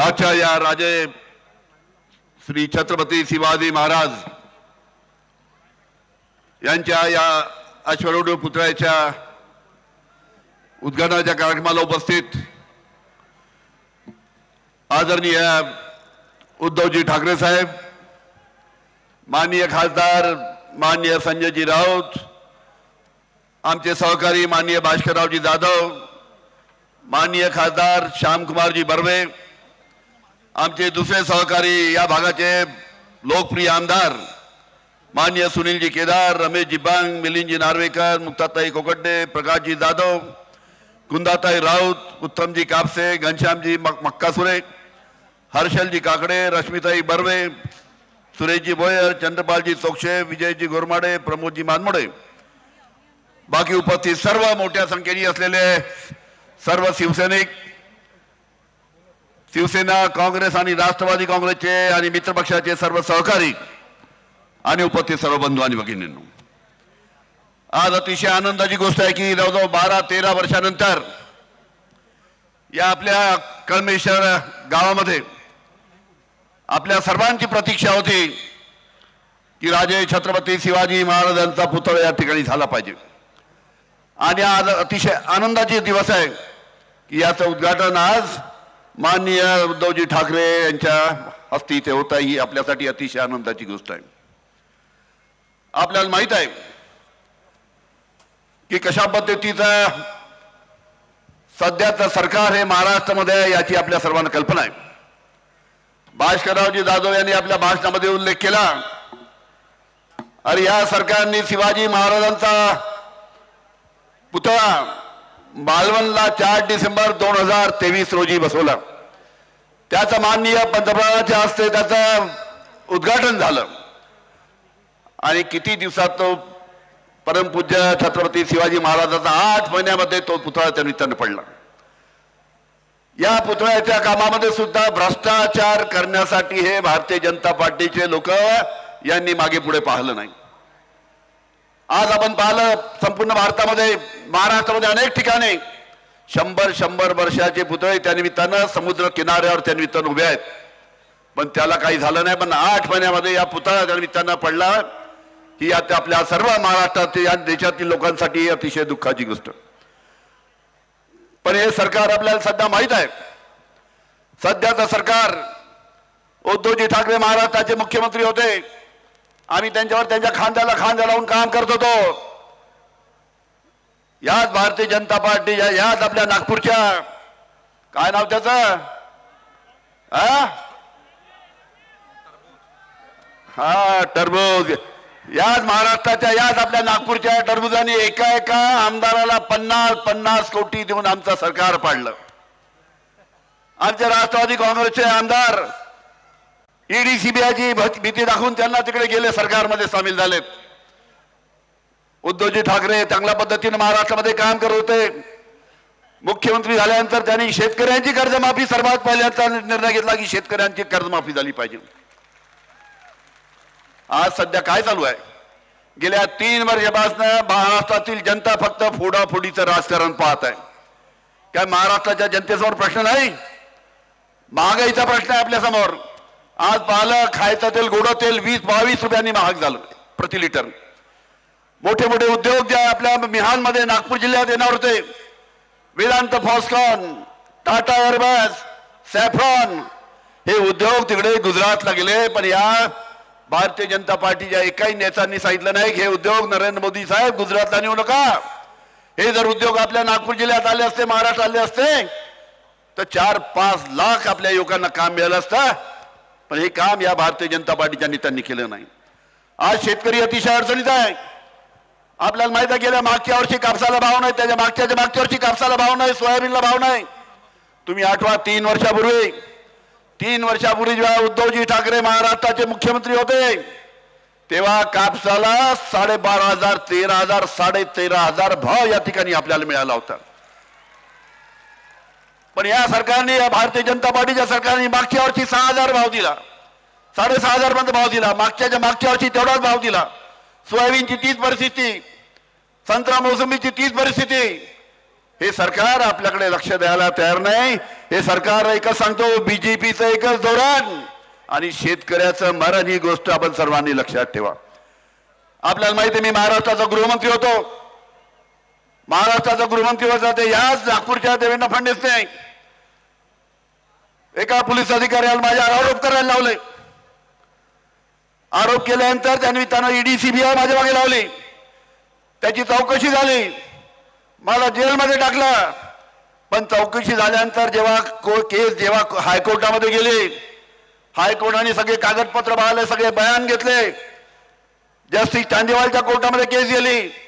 आजच्या या राजे श्री छत्रपती शिवाजी महाराज यांच्या या अश्वरूढ पुतळ्याच्या उद्घाटनाच्या कार्यक्रमाला उपस्थित आदरणीय उद्धवजी ठाकरे साहेब, माननीय खासदार माननीय संजयजी राऊत, आमचे सहकारी माननीय भास्कररावजी जाधव, माननीय खासदार श्यामकुमारजी बर्वे आमचे दुसरे सहकारी या भागाचे लोकप्रिय आमदार मान्य सुनीलजी केदार रमेशजी बांग मिलिंदजी नार्वेकर मुक्ताताई कोकड्डे प्रकाशजी जाधव कुंदाताई राऊत उत्तमजी कापसे घनश्यामजी मक मक्कासुरे हर्षलजी काकडे रश्मिताई बर्वे सुरेशजी भोयर चंद्रपालजी चोक्षे विजयजी गोरमाडे प्रमोदजी मानमोडे. बाकी उपस्थित सर्व मोठ्या संख्येने असलेले सर्व शिवसैनिक शिवसेना काँग्रेस आणि राष्ट्रवादी काँग्रेसचे आणि मित्रपक्षाचे सर्व सहकारी आणि उपस्थित सर्व बंधू आणि भगिनींनो. आज अतिशय आनंदाची गोष्ट आहे की जवळजवळ बारा तेरा वर्षानंतर या आपल्या कळमेश्वर गावामध्ये आपल्या सर्वांची प्रतीक्षा होती की राजे छत्रपती शिवाजी महाराजांचा पुतळा या ठिकाणी झाला पाहिजे. आणि आज अतिशय आनंदाचे दिवस आहे की याचं उद्घाटन आज माननीय उद्धवजी ठाकरे यांच्या हस्ते इथे होत आहे ही आपल्यासाठी अतिशय आनंदाची गोष्ट आहे. आपल्याला माहीत आहे की कशा पद्धतीचं सध्याचं सरकार हे महाराष्ट्रामध्ये याची आपल्या सर्वांना कल्पना आहे. भास्कररावजी जाधव यांनी आपल्या भाषणामध्ये उल्लेख केला अरे या सरकारने शिवाजी महाराजांचा पुतळा मालवणला चार डिसेंबर दोन हजार तेवीस रोजी बसवला. त्याचं माननीय पंतप्रधानाच्या हस्ते त्याचं उद्घाटन झालं. आणि किती दिवसात तो परमपूज्य छत्रपती शिवाजी महाराजाचा आठ महिन्यामध्ये तो पुतळा त्या निमित्तानं पडला. या पुतळ्याच्या कामामध्ये सुद्धा भ्रष्टाचार करण्यासाठी हे भारतीय जनता पार्टीचे लोक यांनी मागे पुढे पाहिलं नाही. आज आपण पाहिलं संपूर्ण भारतामध्ये महाराष्ट्रामध्ये अनेक ठिकाणी शंभर शंभर वर्षाचे पुतळे त्यानिमित्तानं समुद्र किनाऱ्यावर त्या निमित्तानं उभे आहेत. पण त्याला काही झालं नाही पण आठ महिन्यामध्ये या पुतळा त्या निमित्तानं पडला ही आता आपल्या सर्व महाराष्ट्रातील या देशातील लोकांसाठी अतिशय दुःखाची गोष्ट. पण हे सरकार आपल्याला सध्या माहीत आहे. सध्याचं सरकार उद्धवजी ठाकरे महाराष्ट्राचे मुख्यमंत्री होते. आम्ही त्यांच्यावर त्यांच्या खांद्याला खांद्या लावून काम करत होतो. याच भारतीय जनता पार्टी याच आपल्या नागपूरच्या. काय नाव त्याच? हा? टरबूज. याच महाराष्ट्राच्या याच आपल्या नागपूरच्या टरबुजाने एका एका आमदाराला पन्नास पन्नास कोटी देऊन आमचं सरकार पाडलं. आमचे राष्ट्रवादी काँग्रेसचे आमदार ईडी सीबीआयची भीती दाखवून त्यांना तिकडे गेले सरकारमध्ये सामील झालेत उद्धवजी ठाकरे चांगल्या पद्धतीने महाराष्ट्रामध्ये काम करत होते. मुख्यमंत्री झाल्यानंतर त्यांनी शेतकऱ्यांची कर्जमाफी सर्वात पहिल्याचा निर्णय घेतला की शेतकऱ्यांची कर्जमाफी झाली पाहिजे. आज सध्या काय चालू आहे? गेल्या तीन वर्षापासून महाराष्ट्रातील जनता फक्त फोडाफोडीचं राजकारण पाहत आहे. काय महाराष्ट्राच्या जनतेसमोर प्रश्न नाही? महागाईचा प्रश्न आहे आपल्यासमोर आज पालक खायचं तेल गोडं तेल वीस बावीस रुपयांनी महाग झालं प्रति लिटर. मोठे मोठे उद्योग जे आपल्या मिहानमध्ये नागपूर जिल्ह्यात येणार होते. Vedanta Foxconn Tata Airbus Safran हे उद्योग तिकडे गुजरातला गेले पण या भारतीय जनता पार्टीच्या एकाही नेत्यांनी सांगितलं नाही की हे उद्योग नरेंद्र मोदी साहेब गुजरातला नेऊ नका. हे जर उद्योग आपल्या नागपूर जिल्ह्यात आले असते महाराष्ट्र आले असते तर चार पाच लाख आपल्या युवकांना काम मिळालं असतं. पण हे काम या भारतीय जनता पार्टीच्या नेत्यांनी केलं नाही. आज शेतकरी अतिशय अडचणीत आहे. आपल्याला माहिती आहे गेल्या मागच्या वर्षी कापसाला भाव नाही त्याच्या मागच्या मागच्या वर्षी कापसाला भाव नाही सोयाबीनला भाव नाही. तुम्ही आठवा तीन वर्षापूर्वी तीन वर्षापूर्वी जेव्हा उद्धवजी ठाकरे महाराष्ट्राचे मुख्यमंत्री होते तेव्हा कापसाला साडेबारा हजार तेरा हजार साडे तेरा हजार भाव या ठिकाणी आपल्याला मिळाला होता. पण या सरकारने या भारतीय जनता पार्टीच्या सरकारने मागच्या वर्षी सहा हजार भाव दिला. साडेसहा हजार पर्यंत भाव दिला. मागच्या मागच्या वर्षी तेवढाच भाव दिला. सोयाबीनची तीच परिस्थिती संत्रा मोसंबीची तीच परिस्थिती. हे सरकार आपल्याकडे लक्ष द्यायला तयार नाही. हे सरकार एकच सांगतो बीजेपीचं एकच धोरण. आणि शेतकऱ्याचं मरण ही गोष्ट आपण सर्वांनी लक्षात ठेवा. आपल्याला माहिती आहे, मी महाराष्ट्राचा गृहमंत्री होतो. महाराष्ट्राचा गृहमंत्रीवर जाते याच नागपूरच्या देवेंद्र फडणवीसने एका पोलीस अधिकाऱ्याला माझ्या आरोप करायला लावले. आरोप केल्यानंतर त्यांनी त्यांना ईडी सीबीआय माझ्या मागे लावली. त्याची चौकशी झाली. मला जेलमध्ये टाकलं. पण चौकशी झाल्यानंतर जेव्हा को केस जेव्हा हायकोर्टामध्ये गेली हायकोर्टाने सगळे कागदपत्र पाहिले सगळे बयान घेतले. जस्टिस चांदेवालच्या कोर्टामध्ये केस गेली.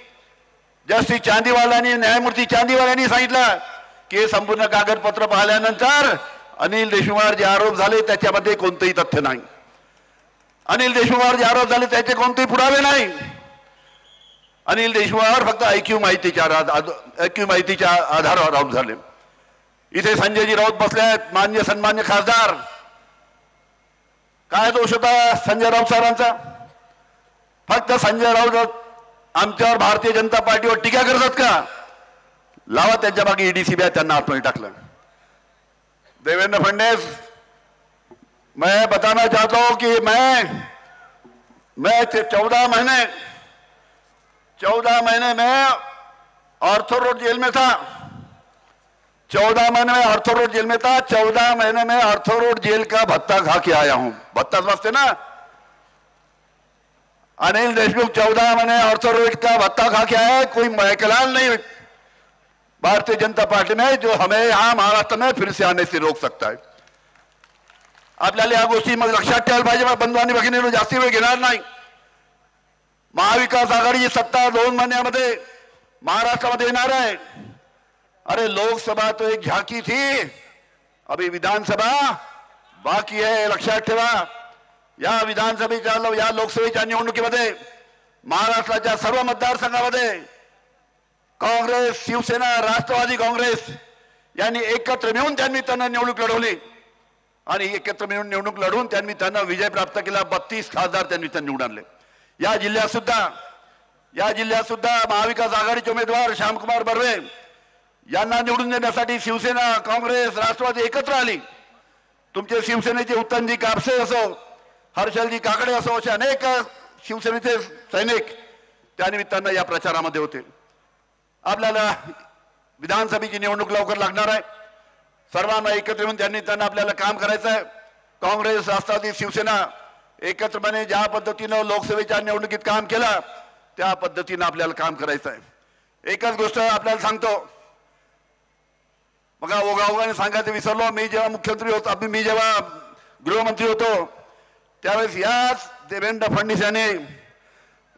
जस्टिस चांदीवालांनी न्यायमूर्ती चांदीवाल्यांनी सांगितलं की हे संपूर्ण कागदपत्र पाहिल्यानंतर अनिल देशमुखावर जे आरोप झाले त्याच्यामध्ये कोणतंही तथ्य नाही. अनिल देशमुखावर जे आरोप झाले त्याचे कोणतेही पुरावे नाही. अनिल देशमुखावर फक्त ऐक्यू माहितीच्या ऐक्यू माहितीच्या आधारावर आरोप झाले. इथे संजयजी राऊत बसले आहेत मान्य सन्मान्य खासदार. काय दोष होता संजय राऊत सरांचा? फक्त संजय राऊत आमच्यावर भारतीय जनता पार्टीवर टीका करतात का? लावा त्यांच्या मागे ईडी सीबीआय त्यांना आतमध्ये टाकलं. देवेंद्र फडणवीस, मैं बताना चाहता हूँ कि मैं मैं चौदह महीने चौदह महीने में ऑर्थो रोड जेल में था। चौदह महीने में ऑर्थो रोड जेल में था, चौदह महीने में ऑर्थो रोड जेल का भत्ता खा के आया हूँ। भत्ता समझते ना? अनिल देशमुख चौदह महीने ऑर्थो रोड का भत्ता खा के आया है। कोई मैकलाल नहीं, भारतीय जनता पार्टी में, जो हमें यहाँ महाराष्ट्र में फिर से आने से रोक सकता है। आपल्याला या गोष्टी मग लक्षात पाहिजे मग बंधू आणि भगिनींनो जास्ती वेळ घेणार नाही। महाविकास आघाडी सत्ता दोन महिन्यामध्ये महाराष्ट्रामध्ये येणार आहे अरे लोकसभा तो एक झाकी थी। अभी विधानसभा बाकी है लक्षात ठेवा या विधानसभेच्या या लोकसभेच्या निवडणुकीमध्ये महाराष्ट्राच्या सर्व मतदारसंघामध्ये काँग्रेस शिवसेना राष्ट्रवादी काँग्रेस यांनी एकत्र मिळून त्यांनी त्यांना निवडणूक लढवली. आणि एकत्र मिळून निवडणूक लढवून त्यांनी त्यांना विजय प्राप्त केला. बत्तीस खासदार त्यांनी त्यांनी निवडून आणले. या जिल्ह्यात सुद्धा या जिल्ह्यात सुद्धा महाविकास आघाडीचे उमेदवार श्यामकुमार बर्वे यांना निवडून देण्यासाठी शिवसेना काँग्रेस राष्ट्रवादी एकत्र आली. तुमचे शिवसेनेचे उत्तमजी कापसे असो हर्षलजी काकडे असो असे अनेक शिवसेनेचे सैनिक त्यानिमित्तानं या प्रचारामध्ये होते. आपल्याला विधानसभेची निवडणूक लवकर लागणार आहे. सर्वांना एकत्र येऊन त्यांनी त्यांना आपल्याला काम करायचं आहे काँग्रेस राष्ट्रवादी शिवसेना एकत्रपणे ज्या पद्धतीनं लोकसभेच्या निवडणुकीत काम केलं त्या पद्धतीनं आपल्याला काम करायचं आहे. एकच गोष्ट आपल्याला सांगतो. बघा ओघाओघाने सांगायचं विसरलो मी जेव्हा मुख्यमंत्री होतो आम्ही- मी जेव्हा गृहमंत्री होतो त्यावेळेस याच देवेंद्र फडणवीस यांनी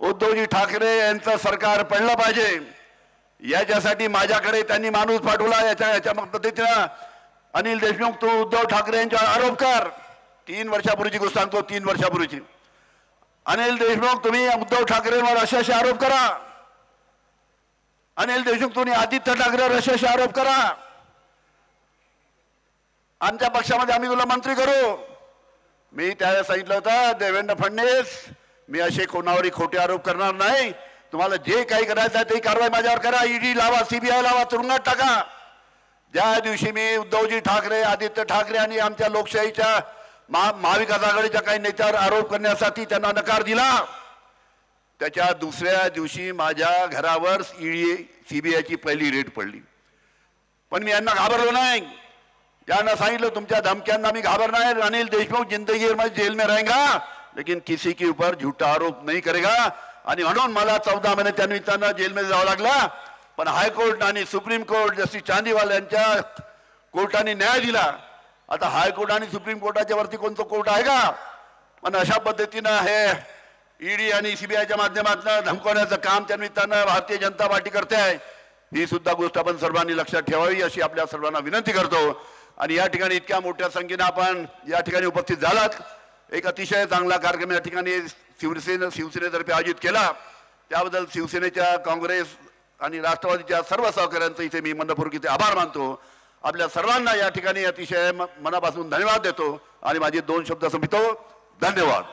उद्धवजी ठाकरे यांचं सरकार पडलं पाहिजे. याच्यासाठी माझ्याकडे त्यांनी माणूस पाठवला याच्या याच्या पद्धतीनं अनिल देशमुख तू उद्धव ठाकरे यांच्यावर आरोप कर. तीन वर्षापूर्वीची गोष्ट सांगतो तीन वर्षापूर्वीची. अनिल देशमुख तुम्ही उद्धव ठाकरेंवर असे असे आरोप करा. अनिल देशमुख तुम्ही आदित्य ठाकरेवर असे असे आरोप करा. आमच्या पक्षामध्ये आम्ही तुला मंत्री करू. मी त्यावेळेस सांगितलं होतं देवेंद्र फडणवीस मी असे कोणावरही खोटे आरोप करणार नाही. तुम्हाला जे काही करायचं आहे ते कारवाई माझ्यावर करा. ईडी लावा सीबीआय लावा तुरुंगात टाका. ज्या दिवशी मी उद्धवजी ठाकरे आदित्य ठाकरे आणि आमच्या लोकशाहीच्या महा महाविकास आघाडीच्या काही नेत्यावर आरोप करण्यासाठी त्यांना नकार दिला त्याच्या दुसऱ्या दिवशी माझ्या घरावर ईडी सीबीआयची पहिली रेड पडली. पण मी यांना घाबरलो नाही. यांना सांगितलं तुमच्या धमक्यांना मी घाबरणार अनिल देशमुख जिंदगी में जेल में रहेगा लेकिन किसी के ऊपर झूठा आरोप नाही करेगा. आणि म्हणून मला चौदा महिने त्या निमित्तानं जेलमध्ये जावं लागला. पण हायकोर्ट आणि सुप्रीम कोर्ट जशी चांदीवाल यांच्या कोर्टाने न्याय दिला. आता हायकोर्ट आणि सुप्रीम कोर्टाच्या वरती कोणतं कोर्ट आहे का? पण अशा पद्धतीनं हे ईडी आणि सीबीआयच्या माध्यमातून धमकवण्याचं काम त्या निमित्तानं भारतीय जनता पार्टी करते आहे. ही सुद्धा गोष्ट आपण सर्वांनी लक्षात ठेवावी अशी आपल्या सर्वांना विनंती करतो. आणि या ठिकाणी इतक्या मोठ्या संख्येनं आपण या ठिकाणी उपस्थित झालात. एक अतिशय चांगला कार्यक्रम या ठिकाणी शिवसेने शिवसेनेतर्फे आयोजित केला. त्याबद्दल शिवसेनेच्या काँग्रेस आणि राष्ट्रवादीच्या सर्व सहकाऱ्यांचं इथे मी मनपूर्वक इथे आभार मानतो. आपल्या सर्वांना या ठिकाणी अतिशय मनापासून धन्यवाद देतो आणि माझे दोन शब्द संपितो. धन्यवाद.